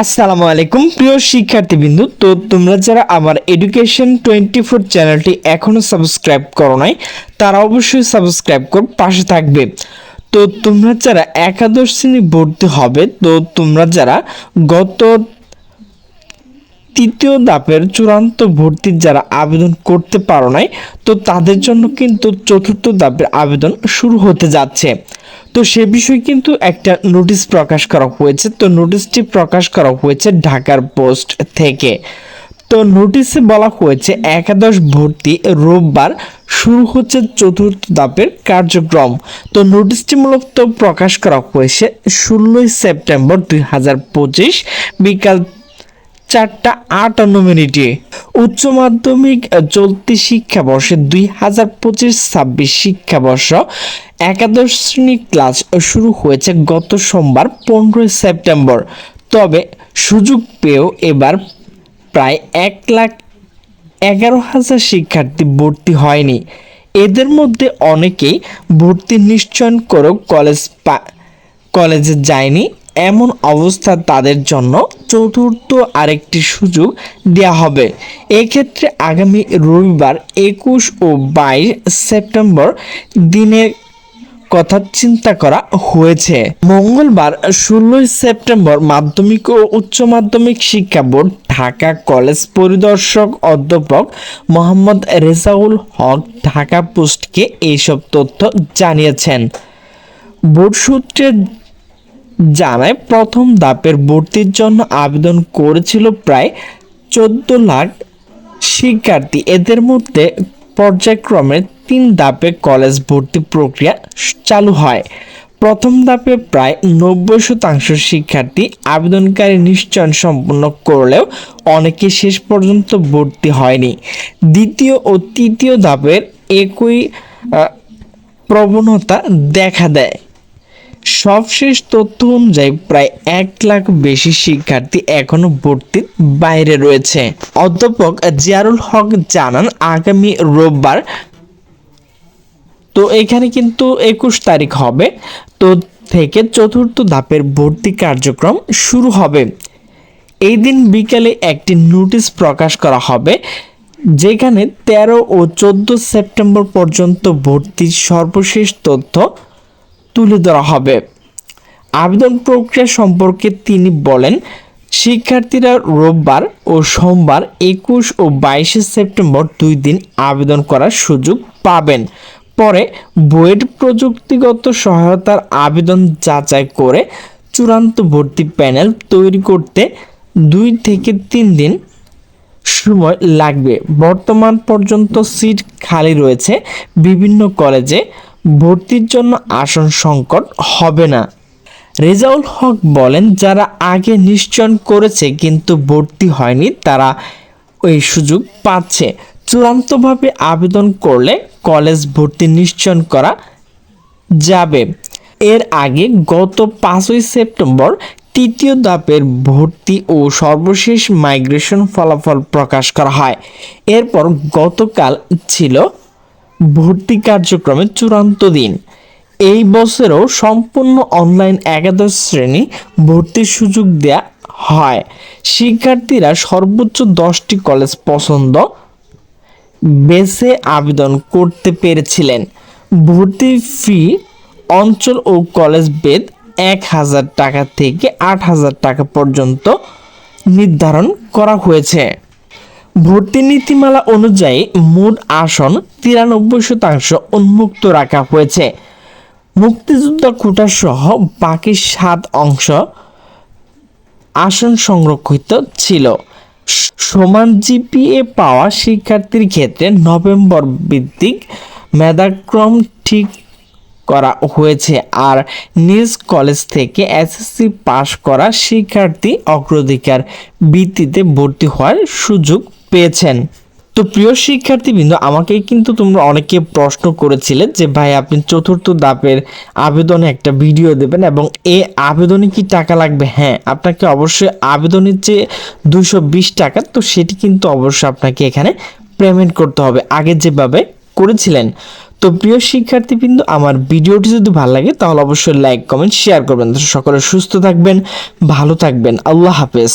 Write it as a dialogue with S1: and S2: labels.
S1: আসসালামু আলাইকুম, প্রিয় শিক্ষার্থীবৃন্দু। তো তোমরা যারা আমার এডুকেশন টোয়েন্টি ফোর চ্যানেলটি এখনও সাবস্ক্রাইব করো নাই, তারা অবশ্যই সাবস্ক্রাইব কর পাশে থাকবে। তো তোমরা যারা একাদশ শ্রেণি ভর্তি হবে, তো তোমরা যারা গত তৃতীয় ধাপের চূড়ান্ত ভর্তির যারা আবেদন করতে পারো নাই, তো তাদের জন্য কিন্তু চতুর্থ ধাপের আবেদন শুরু হতে যাচ্ছে। তো সে বিষয়ে কিন্তু একটা নোটিশ প্রকাশ করা হয়েছে। তো নোটিশটি প্রকাশ করা হয়েছে ঢাকার পোস্ট থেকে। তো নোটিশে বলা হয়েছে, একাদশ ভর্তি রোববার শুরু হচ্ছে চতুর্থ ধাপের কার্যক্রম। তো নোটিশটি মূলত প্রকাশ করা হয়েছে ষোলোই সেপ্টেম্বর দুই হাজার পঁচিশ বিকাল চারটা আটান্ন মিনিটে উচ্চ মাধ্যমিক চলতি শিক্ষাবর্ষে দুই হাজার পঁচিশ ছাব্বিশ শিক্ষাবর্ষ একাদশ শ্রেণি ক্লাস শুরু হয়েছে গত সোমবার পনেরোই সেপ্টেম্বর। তবে সুযোগ পেয়েও এবার প্রায় এক লাখ এগারো হাজার শিক্ষার্থী ভর্তি হয়নি। এদের মধ্যে অনেকেই ভর্তি নিশ্চয়ন করেও কলেজ পা কলেজে যায়নি। এমন অবস্থা তাদের জন্য চতুর্থ আরেকটি সুযোগ দেওয়া হবে। এক্ষেত্রে আগামী রবিবার একুশ ও বাইশ সেপ্টেম্বর দিনের কথা চিন্তা করা হয়েছে। মঙ্গলবার ষোলোই সেপ্টেম্বর মাধ্যমিক ও উচ্চ মাধ্যমিক শিক্ষা বোর্ড, ঢাকা কলেজ পরিদর্শক অধ্যাপক মোহাম্মদ রেজাউল হক ঢাকা পোস্টকে এইসব তথ্য জানিয়েছেন। বোর্ড সূত্রে জানায়, প্রথম ধাপের ভর্তির জন্য আবেদন করেছিল প্রায় চোদ্দ লাখ শিক্ষার্থী। এদের মধ্যে পর্যায়ক্রমে তিন ধাপে কলেজ ভর্তি প্রক্রিয়া চালু হয়। প্রথম ধাপে প্রায় নব্বই শতাংশ শিক্ষার্থী আবেদনকারী নিশ্চয়ন সম্পন্ন করলেও অনেকে শেষ পর্যন্ত ভর্তি হয়নি। দ্বিতীয় ও তৃতীয় ধাপের একই প্রবণতা দেখা দেয়। সবশেষ তথ্য অনুযায়ী প্রায় এক লাখ বেশি শিক্ষার্থী এখনও ভর্তির বাইরে রয়েছে। অধ্যাপক জিয়ারুল হক জানান, আগামী রোববার, তো এখানে কিন্তু একুশ তারিখ হবে, তো থেকে চতুর্থ ধাপের ভর্তি কার্যক্রম শুরু হবে। এই দিন বিকেলে একটি নোটিশ প্রকাশ করা হবে, যেখানে তেরো ও চোদ্দ সেপ্টেম্বর পর্যন্ত ভর্তির সর্বশেষ তথ্য তুলে ধরা হবে। আবেদন প্রক্রিয়া সম্পর্কে তিনি বলেন, শিক্ষার্থীরা রোববার ও সোমবার একুশ ও বাইশে সেপ্টেম্বর দুই দিন আবেদন করার সুযোগ পাবেন। পরে বুয়েট প্রযুক্তিগত সহায়তার আবেদন যাচাই করে চূড়ান্ত ভর্তি প্যানেল তৈরি করতে দুই থেকে তিন দিন সময় লাগবে। বর্তমান পর্যন্ত সিট খালি রয়েছে বিভিন্ন কলেজে। ভর্তির জন্য আসন সংকট হবে না। রেজাউল হক বলেন, যারা আগে নিশ্চয়ন করেছে কিন্তু ভর্তি হয়নি, তারা ওই সুযোগ পাচ্ছে। চূড়ান্তভাবে আবেদন করলে কলেজ ভর্তি নিশ্চয়ন করা যাবে। এর আগে গত পাঁচই সেপ্টেম্বর তৃতীয় ধাপের ভর্তি ও সর্বশেষ মাইগ্রেশন ফলাফল প্রকাশ করা হয়। এরপর গতকাল ছিল ভর্তি কার্যক্রমের চূড়ান্ত দিন। এই বছরও সম্পূর্ণ অনলাইন একাদশ শ্রেণি ভর্তির সুযোগ দেয়া হয়। শিক্ষার্থীরা সর্বোচ্চ দশটি কলেজ পছন্দ বেছে আবেদন করতে পেরেছিলেন। ভর্তি ফি অঞ্চল ও কলেজ বেদ এক হাজার টাকা থেকে আট হাজার টাকা পর্যন্ত নির্ধারণ করা হয়েছে। ভর্তি নীতিমালা অনুযায়ী মোট আসন তিরানব্বই শতাংশ উন্মুক্ত রাখা হয়েছে। মুক্তিযোদ্ধা কোটা সহ বাকি সাত অংশ আসন সংরক্ষিত ছিল। সমান জিপিএ পাওয়া শিক্ষার্থীর ক্ষেত্রে নভেম্বর ভিত্তিক মেধাক্রম ঠিক করা হয়েছে আর নিজ কলেজ থেকে এসএসসি পাশ করা শিক্ষার্থী অগ্রাধিকার ভিত্তিতে ভর্তি হওয়ার সুযোগ পেয়েছেন। তো প্রিয় শিক্ষার্থীবৃন্দ, আমাকে কিন্তু তোমরা অনেকে প্রশ্ন করেছিলে যে, ভাই, আপনি চতুর্থ দাপের আবেদনে একটা ভিডিও দেবেন এবং এ আবেদনে কি টাকা লাগবে? হ্যাঁ আপনাকে অবশ্যই আবেদনের যে দুশো টাকা, তো সেটি কিন্তু অবশ্যই আপনাকে এখানে পেমেন্ট করতে হবে। আগে যেভাবে করেছিলেন। তো প্রিয় শিক্ষার্থীবৃন্দ, আমার ভিডিওটি যদি ভালো লাগে, তাহলে অবশ্যই লাইক, কমেন্ট, শেয়ার করবেন। সকলে সুস্থ থাকবেন, ভালো থাকবেন। আল্লাহ হাফেজ।